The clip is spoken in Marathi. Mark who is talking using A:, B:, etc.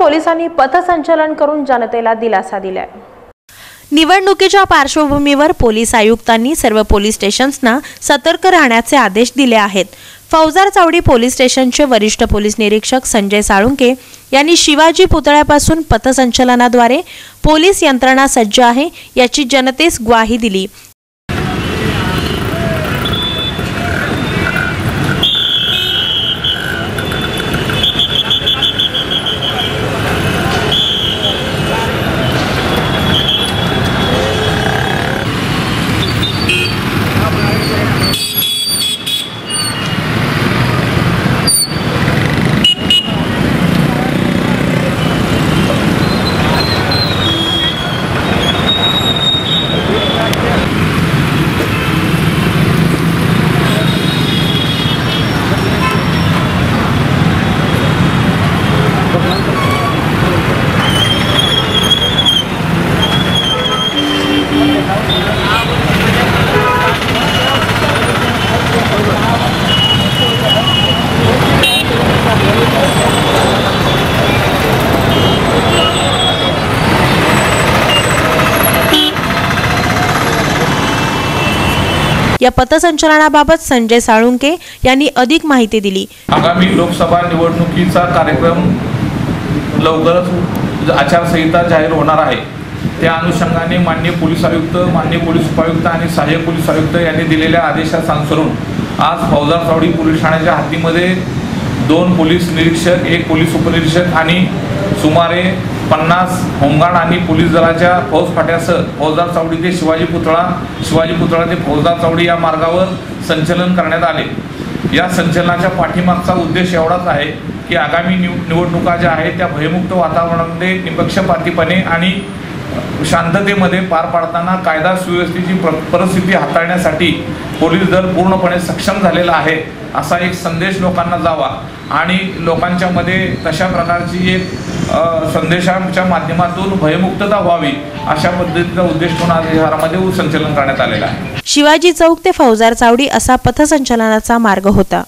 A: पोलिसांनी पथसंचलन करून जनतेला दिलासा दिलाय.
B: निवडणुकीच्या पार्श्वभूमीवर पोलीस आयुक्तांनी सर्व पोलीस स्टेशन्सना सतर्क राहण्याचे आदेश दिले आहेत. फौजार चावडी पोलीस स्टेशनचे वरिष्ठ पोलीस निरीक्षक संजय साळुंके यांनी शिवाजी पुतळ्यापासून पथसंचलनाद्वारे पोलीस यंत्रणा सज्ज आहे याची जनतेस ग्वाही दिली. या पथसंचलनाबाबत संजय साळुंके यांनी अधिक माहिती दिली.
C: आगामी लोकसभा निवडणुकीचा कार्यक्रम लवकरच आचारसंहिता जाहीर होणार आहे. त्या अनुषंगाने माननीय पोलीस आयुक्त माननीय पोलीस उपायुक्त आणि सहाय्यक पोलीस आयुक्त यांनी दिलेल्या आदेशानुसरून आज फौजदार सावडी पोलीस ठाण्याच्या हद्दीमध्ये दोन पोलीस निरीक्षक एक पोलीस उपनिरीक्षक आणि सुमारे पन्नास होमगार्ड आणि पोलीस दलाच्या फौज फाट्यासह फौजदार चावडी ते शिवाजी पुतळा शिवाजी पुतळा ते फौजदार चावडी या मार्गावर संचलन करण्यात आले. या संचलनाच्या पाठीमागचा उद्देश एवढाच आहे की आगामी निव निवडणुका ज्या आहेत त्या भयमुक्त वातावरणामध्ये निपक्षपातीपणे आणि शांततेमध्ये पार पाडताना कायदा सुव्यवस्थेची प्र परिस्थिती हाताळण्यासाठी पोलीस दल पूर्णपणे सक्षम झालेला आहे. असा एक संदेश लोकांना जावा. आणि लोकांच्या मध्ये तशा प्रकारची एक संदेशांच्या माध्यमातून भयमुक्तता व्हावी अशा पद्धतीचा उद्देश म्हणून आज शहरामध्ये संचलन करण्यात आलेला आहे.
B: शिवाजी चौक ते फौजार चावडी असा पथसंचलनाचा मार्ग होता.